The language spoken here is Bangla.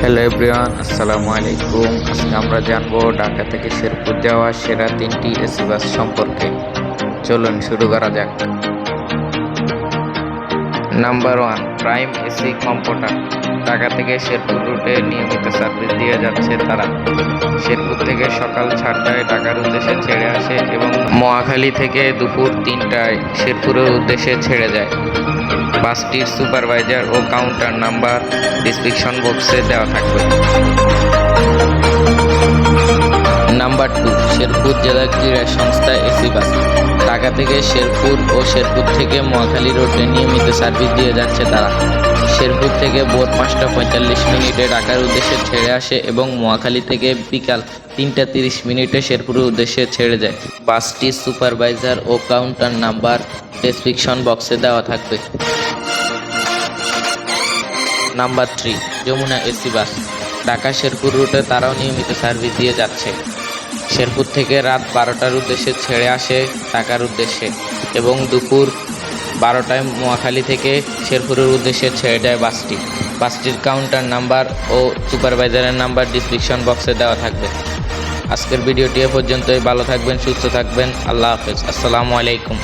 হ্যালো এভরিওয়ান আসসালামু আলাইকুম আজকে আমরা জানব ঢাকা থেকে শেরপুর যাওয়া সেরা তিনটি এসি বাস সম্পর্কে। চলুন শুরু করা যাক। Number one Prime AC computer Dhaka থেকে শেরপুর রুটে নিয়মিত সার্ভিস দিয়ে যাচ্ছে তারা। শেরপুর থেকে সকাল সাতটায় ঢাকার উদ্দেশ্যে ছেড়ে আসে এবং মহাখালী থেকে দুপুর তিনটায় শেরপুরের উদ্দেশ্যে ছেড়ে যায়। বাসটির সুপারভাইজার ও কাউন্টার নাম্বার ডিসক্রিপশন বক্সে দেওয়া থাকবে। নাম্বার টু শেরপুর জেলা ক্রীড়া সংস্থা এসি বাস ঢাকা থেকে শেরপুর ও শেরপুর থেকে মহাখালী রোডে নিয়মিত সার্ভিস দিয়ে যাচ্ছে তারা। শেরপুর থেকে ভোর পাঁচটা পঁয়তাল্লিশ মিনিটে ঢাকার উদ্দেশ্যে ছেড়ে আসে এবং মহাখালী থেকে বিকাল তিনটা তিরিশ মিনিটে শেরপুরের উদ্দেশ্যে ছেড়ে যায়। বাসটি সুপারভাইজার ও কাউন্টার নাম্বার ডেসক্রিপশন বক্সে দেওয়া থাকবে। Number three, Jamuna AC bus Dhaka Sherpur রুটে তারাও নিয়মিত সার্ভিস দিয়ে যাচ্ছে। শেরপুর থেকে রাত বারোটার উদ্দেশ্যে ছেড়ে আসে ঢাকার উদ্দেশ্যে এবং দুপুর বারোটায় নোয়াখালী থেকে শেরপুরের উদ্দেশ্যে ছেড়ে যায় বাসটি। বাসটির কাউন্টার নাম্বার ও সুপারভাইজারের নাম্বার ডিসক্রিপশন বক্সে দেওয়া থাকবে। আজকের ভিডিওটি এ পর্যন্তই। ভালো থাকবেন, সুস্থ থাকবেন। আল্লাহ হাফেজ। আসসালামু আলাইকুম।